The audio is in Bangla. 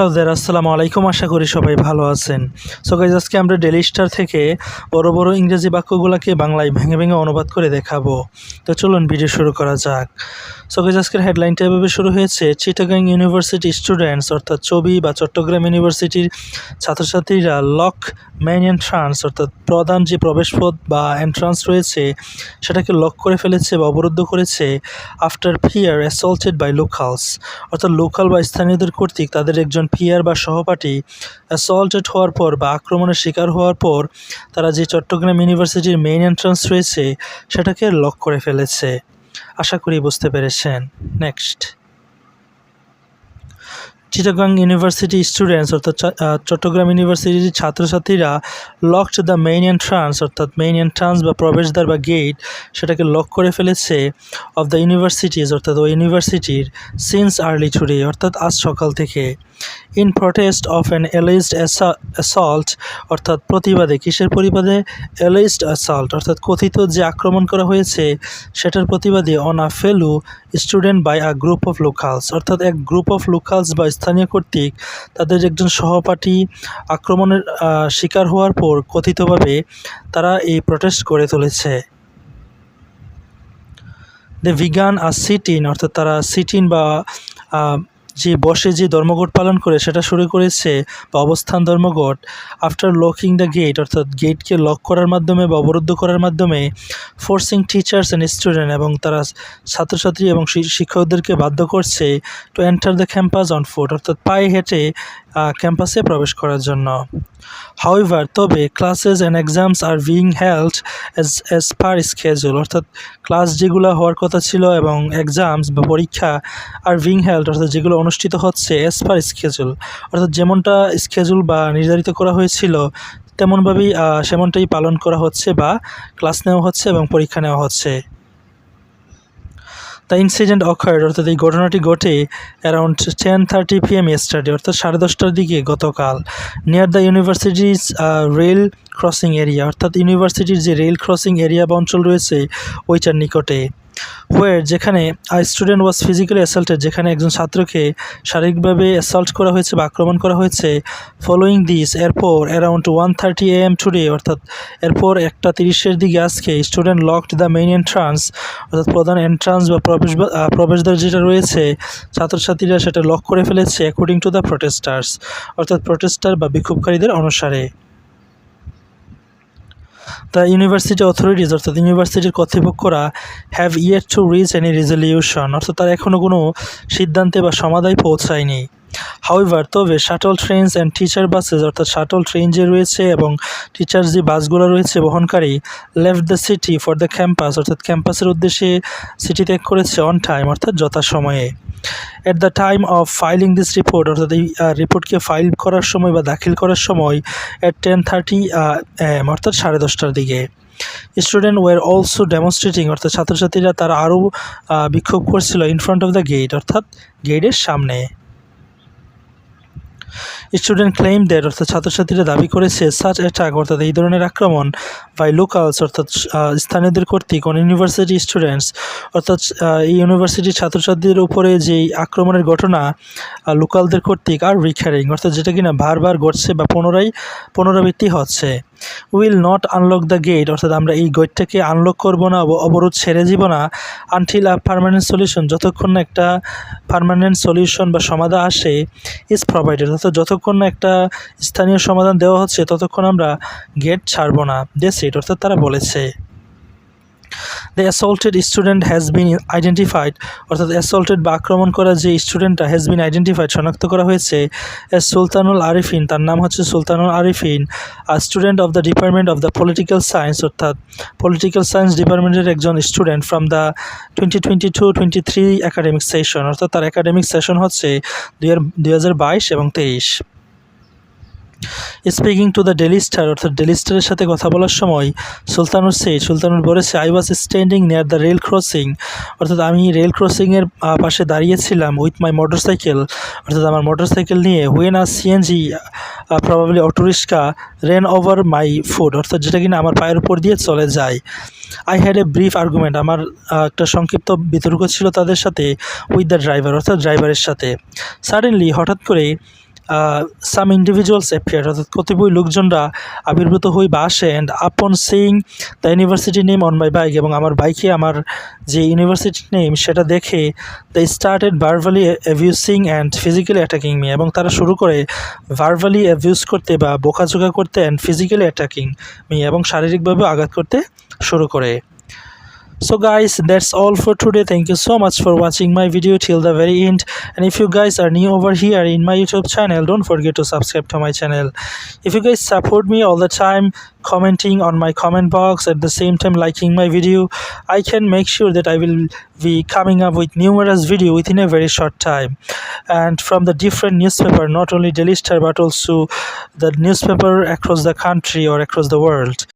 হ্যালো দের আসসালামু আলাইকুম। আশা করি সবাই ভালো আছেন। সো গাইজ আজকে আমরা ডেলি স্টার থেকে বড় বড় ইংরেজি বাক্যগুলোকে বাংলায় ভেঙে ভেঙে অনুবাদ করে দেখাবো। তো চলুন ভিডিও শুরু করা যাক। সো গাইজ আজকের হেডলাইনটা এভাবে শুরু হয়েছে চিটাগাং ইউনিভার্সিটি স্টুডেন্টস অর্থাৎ ছবি বা চট্টগ্রাম ইউনিভার্সিটির ছাত্রছাত্রীরা লক মেইন এন্ট্রান্স অর্থাৎ প্রধান যে প্রবেশপথ বা এন্ট্রান্স রয়েছে, সেটাকে লক করে ফেলেছে বা অবরুদ্ধ করেছে after fear assaulted by locals অর্থাৎ লোকাল বা স্থানীয়দের কর্তৃক তাদের একজন পিয়ার বা সহপাঠী অ্যাসল্টেড হওয়ার পর বা আক্রমণের শিকার হওয়ার পর তারা যে চট্টগ্রাম ইউনিভার্সিটির মেইন এন্ট্রান্স রয়েছে, সেটাকে লক করে ফেলেছে। আশা করি বুঝতে পেরেছেন। নেক্সট চিটাগাং ইউনিভার্সিটি স্টুডেন্টস অর্থাৎ চট্টগ্রাম ইউনিভার্সিটির ছাত্রছাত্রীরা লকড দ্য মেইন এন্ট্রান্স অর্থাৎ মেইন এন্ট্রান্স বা প্রবেশদ্বার বা গেট সেটাকে লক করে ফেলেছে অফ দ্য ইউনিভার্সিটিজ অর্থাৎ ওই ইউনিভার্সিটির সিন্স আর্লি টুডে অর্থাৎ আজ সকাল থেকে। In protest of an alleged assault অর্থাৎ প্রতিবাদে, কিসের পরিবাদে এলিজড অ্যাসল্ট অর্থাৎ কথিত যে আক্রমণ করা হয়েছে, সেটার প্রতিবাদে on fellow student by a group of locals অর্থাৎ এক গ্রুপ অফ লোকালস বা স্থানীয় কর্তৃক তাদের একজন সহপাঠী আক্রমণের শিকার হওয়ার পর কথিতভাবে তারা এই প্রটেস্ট করে তুলেছে। দে ভিগান আর সিটিন অর্থাৎ তারা সিটিন বা যে বসে যে ধর্মঘট পালন করে, সেটা শুরু করেছে বা অবস্থান ধর্মঘট আফটার লকিং দ্য গেট অর্থাৎ গেটকে লক করার মাধ্যমে বা অবরুদ্ধ করার মাধ্যমে ফোর্সিং টিচার্স অ্যান্ড স্টুডেন্ট এবং তারা ছাত্রছাত্রী এবং শিক্ষকদেরকে বাধ্য করছে to enter the campus on foot অর্থাৎ পায়ে হেঁটে ক্যাম্পাসে প্রবেশ করার জন্য। হাউইভার তবে classes and exams are being held as as per schedule অর্থাৎ ক্লাস যেগুলো হওয়ার কথা ছিল এবং এক্সামস বা পরীক্ষা আর বিং হেল্ড অর্থাৎ যেগুলো অনুষ্ঠিত হচ্ছে অ্যাজ পার স্কেজুল অর্থাৎ যেমনটা স্কেজুল বা নির্ধারিত করা হয়েছিল, তেমনভাবেই সেমনটাই পালন করা হচ্ছে বা ক্লাস নেওয়া হচ্ছে এবং পরীক্ষা নেওয়া হচ্ছে। দ্য ইনসিডেন্ট অকার্ড অর্থাৎ এই ঘটনাটি ঘটে around ten thirty P PM study অর্থাৎ সাড়ে দশটার দিকে গতকাল near the universities rail crossing area অর্থাৎ ইউনিভার্সিটির যে রেল ক্রসিং এরিয়া বা অঞ্চল রয়েছে, ওইটার নিকটে। ওয়ের যেখানে a student was physically assaulted যেখানে একজন ছাত্রকে শারীরিকভাবে অ্যাসাল্ট করা হয়েছে বা আক্রমণ করা হয়েছে ফলোয়িং দিস এরপর around one thirty A M today অর্থাৎ এরপর একটা তিরিশের দিকে আজকে student locked the main entrance অর্থাৎ প্রধান এন্ট্রান্স বা প্রবেশ প্রবেশদ্বার যেটা রয়েছে, ছাত্রছাত্রীরা সেটা লক করে ফেলেছে অ্যাকর্ডিং টু দ্য প্রোটেস্টার্স অর্থাৎ প্রোটেস্টার বা বিক্ষোভকারীদের অনুসারে। দ্য ইউনিভার্সিটি অথরিটিজ অর্থাৎ ইউনিভার্সিটির কর্তৃপক্ষরা have yet to reach any resolution অর্থাৎ তারা এখনও কোনো সিদ্ধান্তে বা সমাধায় পৌঁছায়নি। হাউইভার তবে shuttle trains and teacher buses অর্থাৎ শাটল ট্রেন যে রয়েছে এবং টিচার যে বাসগুলো রয়েছে বহনকারী left the city for the campus অর্থাৎ ক্যাম্পাসের উদ্দেশ্যে সিটি ত্যাগ করেছে অন টাইম অর্থাৎ যথাসময়ে। At the time of filing this report অর্থাৎ এই রিপোর্টকে ফাইল করার সময় বা দাখিল করার সময় এট টেন থার্টি এম অর্থাৎ সাড়ে দশটার দিকে। স্টুডেন্ট ওয়ার অলসো ডেমনস্ট্রেটিং অর্থাৎ ছাত্রছাত্রীরা তারা আরও বিক্ষোভ করছিল in front of the gate অর্থাৎ গেটের সামনে। স্টুডেন্ট ক্লেইম ডেট অর্থাৎ ছাত্রছাত্রীরা দাবি করেছে সাচ অ্যাটাক অর্থাৎ এই ধরনের আক্রমণ বাই লোকালস অর্থাৎ স্থানীয়দের কর্তৃক অন ইউনিভার্সিটি স্টুডেন্টস অর্থাৎ এই ইউনিভার্সিটির ছাত্রছাত্রীদের উপরে যেই আক্রমণের ঘটনা লোকালদের কর্তৃক আর রিখারিং অর্থাৎ যেটা কিনা বারবার ঘটছে বা পুনরায় পুনরাবৃত্তি হচ্ছে। Will not unlock the gate অর্থাৎ আমরা এই গেটটাকে আনলক করব না অবরোধ ছেড়ে দিব না আনটিল আ পারমানেন্ট সলিউশন যতক্ষণ একটা পারমানেন্ট সলিউশন বা সমাধান আসে ইজ প্রোভাইডেড অর্থাৎ যতক্ষণ একটা স্থানীয় সমাধান দেওয়া হচ্ছে, ততক্ষণ আমরা গেট ছাড়বো না। দেশ অর্থাৎ তারা বলেছে। The assaulted student has been identified অর্থাৎ অ্যাসল্টেড বা আক্রমণ করা যে স্টুডেন্টটা হ্যাজ বিন আইডেন্টিফাইড শনাক্ত করা হয়েছে সুলতানুল আরিফিন, তার নাম হচ্ছে Sultanul Arifin a student of the department of the political science অর্থাৎ পলিটিক্যাল সায়েন্স ডিপার্টমেন্টের একজন student from the twenty twenty two twenty three academic session অর্থাৎ তার একাডেমিক সেশন হচ্ছে দুই হাজার বাইশ এবং তেইশ। Speaking to the Daily Star অর্থাৎ ডেলি স্টারের সাথে কথা বলার সময় সুলতানুর সে, সুলতানুর বলেছে I was standing near the rail crossing অর্থাৎ আমি রেল ক্রসিংয়ের পাশে দাঁড়িয়েছিলাম উইথ মাই মোটর সাইকেল অর্থাৎ আমার মোটর সাইকেল নিয়ে when a CNG probably auto rickshaw ran over my foot অর্থাৎ যেটা কিনা আমার পায়ের উপর দিয়ে চলে যায়। I had a brief argument আমার একটা সংক্ষিপ্ত বিতর্ক ছিল তাদের সাথে উইথ দ্য ড্রাইভার অর্থাৎ ড্রাইভারের সাথে। সাডেনলি হঠাৎ করে সাম ইন্ডিভিজুয়ালস অ্যাপিয়ার অর্থাৎ কতিপয় লোকজনরা আবির্ভূত হই বা আসে। And upon saying the university name on my bike এবং আমার বাইকে আমার যে ইউনিভার্সিটি নেম সেটা দেখে they started verbally abusing and physically attacking me এবং তারা শুরু করে ভার্বালি অ্যাভিউজ করতে বা বোকাঝোকা করতে অ্যান্ড ফিজিক্যালি অ্যাটাকিং মি এবং শারীরিকভাবে আঘাত করতে শুরু করে। So guys that's all for today. Thank you so much for watching my video till the very end. And if you guys are new over here in my youtube channel don't forget to subscribe to my channel. If you guys support me all the time commenting on my comment box at the same time liking my video i can make sure that i will be coming up with numerous video within a very short time. And from the different newspaper not only daily star but also the newspaper across the country or across the world